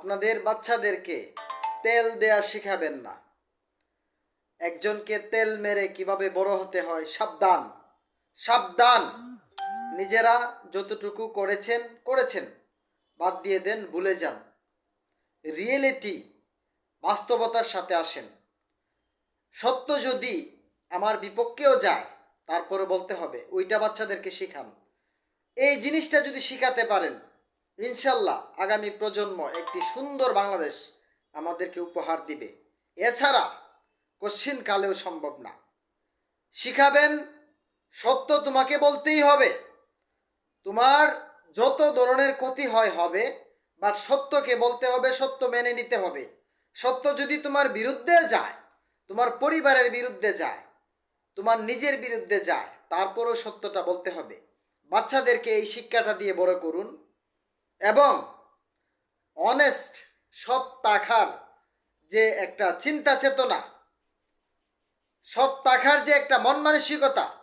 আপনাদের বাচ্চাদেরকে তেল দেয়া শিখাবেন না। একজনকে তেল মেরে কীভাবে বড় হতে হয়, সাবধান সাবধান। নিজেরা যতটুকু করেছেন করেছেন। বাদ দিয়ে দেন, ভুলে যান। রিয়েলিটি, বাস্তবতার সাথে আসেন। সত্য যদি আমার বিপক্ষেও যায়, তারপরে বলতে হবে, ওইটা বাচ্চাদেরকে শিখান। এই জিনিসটা যদি শিখাতে পারেন ইনশাল্লাহ আগামী প্রজন্ম একটি সুন্দর বাংলাদেশ আমাদেরকে উপহার দিবে। এছাড়া কশ্চিন কালেও সম্ভব না। শিখাবেন, সত্য তোমাকে বলতেই হবে। তোমার যত ধরনের ক্ষতি হয় হবে বাট সত্যকে বলতে হবে, সত্য মেনে নিতে হবে। সত্য যদি তোমার বিরুদ্ধে যায়, তোমার পরিবারের বিরুদ্ধে যায়, তোমার নিজের বিরুদ্ধে যায়, তারপরও সত্যটা বলতে হবে। বাচ্চাদেরকে এই শিক্ষাটা দিয়ে বড় করুন। এবং অনেস্ট সৎ থাকার যে একটা চিন্তা চেতনা, সৎ থাকার যে একটা মন মানসিকতা,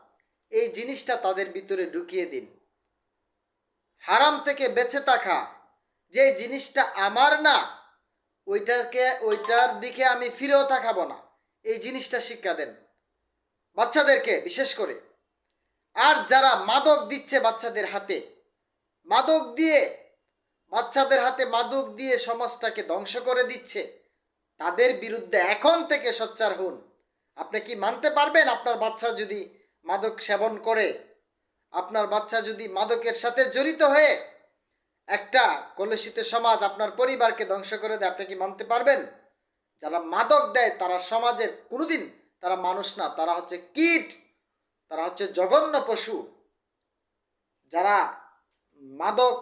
এই জিনিসটা তাদের ভিতরে ঢুকিয়ে দিন। হারাম থেকে বেঁচে থাকা যে জিনিসটা আমার না, ওইটাকে, ওইটার দিকে আমি ফিরেও তাকাবো না। এই জিনিসটা শিক্ষা দেন। বাচ্চাদেরকে বিশেষ করে। আর যারা মাদক দিচ্ছে বাচ্চাদের হাতে, মাদক দিয়ে বাচ্চাদের হাতে মাদক দিয়ে সমাজটাকে ধ্বংস করে দিচ্ছে। তাদের বিরুদ্ধে এখন থেকে সোচ্চার হন। আপনি কি মানতে পারবেন আপনার বাচ্চা যদি মাদক সেবন করে? আপনার বাচ্চা যদি মাদকের সাথে জড়িত হয়ে একটা কলুষিত সমাজ আপনার পরিবারকে ধ্বংস করে দেয়, আপনি কি মানতে পারবেন? যারা মাদক দেয়, তারা সমাজের কোনোদিন তারা মানুষ না, তারা হচ্ছে কীট, তারা হচ্ছে জঘন্য পশু। যারা মাদক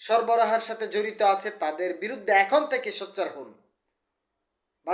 সরবরাহের সাথে জড়িত আছে তাদের বিরুদ্ধে এখন থেকে সোচ্চার হন।